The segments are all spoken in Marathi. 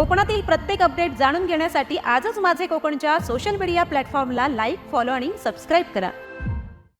कोकणातील प्रत्येक अपडेट जाणून घेण्यासाठी आजच माझे कोकणच्या सोशल मीडिया प्लॅटफॉर्मला लाईक फॉलो आणि सबस्क्राईब करा.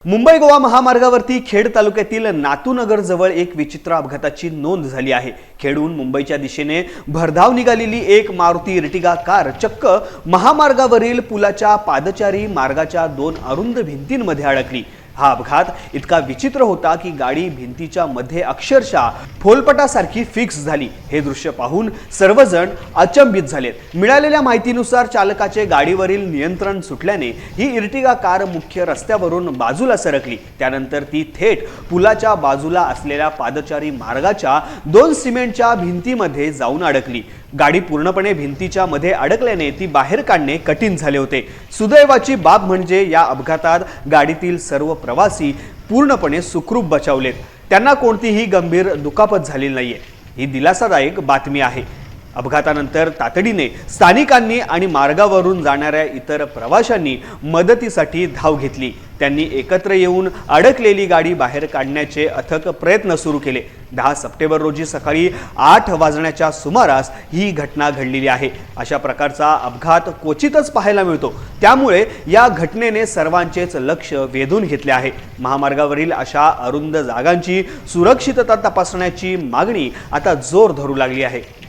मुंबई गोवा महामार्गावरती खेड तालुक्यातील नातूनगर जवळ एक विचित्र अपघाताची नोंद झाली आहे. खेडून मुंबईच्या दिशेने भरधाव निघालेली एक मारुती इर्टिगा कार चक्क महामार्गावरील पुलाच्या पादचारी मार्गाच्या दोन अरुंद भिंतींमध्ये अडकली. हा अपघात इतका विचित्र होता की गाडी भिंतीच्या मध्ये अक्षरशः फोलपटासारखी फिक्स झाली. हे दृश्य पाहून सर्वजण अचंबित झालेत. मिळालेल्या माहितीनुसार चालकाचे गाडीवरील नियंत्रण सुटल्याने ही इर्टिगा कार मुख्य रस्त्यावरून बाजूला सरकली. त्यानंतर ती थेट पुलाच्या बाजूला असलेल्या पादचारी मार्गाच्या दोन सिमेंटच्या भिंतीमध्ये जाऊन अडकली. गाडी पूर्णपणे भिंतीच्या मध्ये अडकल्याने ती बाहेर काढणे कठीण झाले होते. सुदैवाची बाब म्हणजे या अपघातात गाडीतील सर्व प्रवासी पूर्णपणे सुखरूप बचावलेत. त्यांना कोणतीही गंभीर दुखापत झाली नाहीये. ही दिलासादायक बातमी आहे. अपघातानंतर तातडीने स्थानिकांनी आणि मार्गावरून जाणाऱ्या इतर प्रवाशांनी मदतीसाठी धाव घेतली. त्यांनी एकत्र येऊन अडकलेली गाडी बाहेर काढण्याचे अथक प्रयत्न सुरू केले. दहा सप्टेंबर रोजी सकाळी आठ वाजण्याच्या सुमारास ही घटना घडलेली आहे. अशा प्रकारचा अपघात क्वचितच पाहायला मिळतो. त्यामुळे या घटनेने सर्वांचेच लक्ष वेधून घेतले आहे. महामार्गावरील अशा अरुंद जागांची सुरक्षितता तपासण्याची मागणी आता जोर धरू लागली आहे.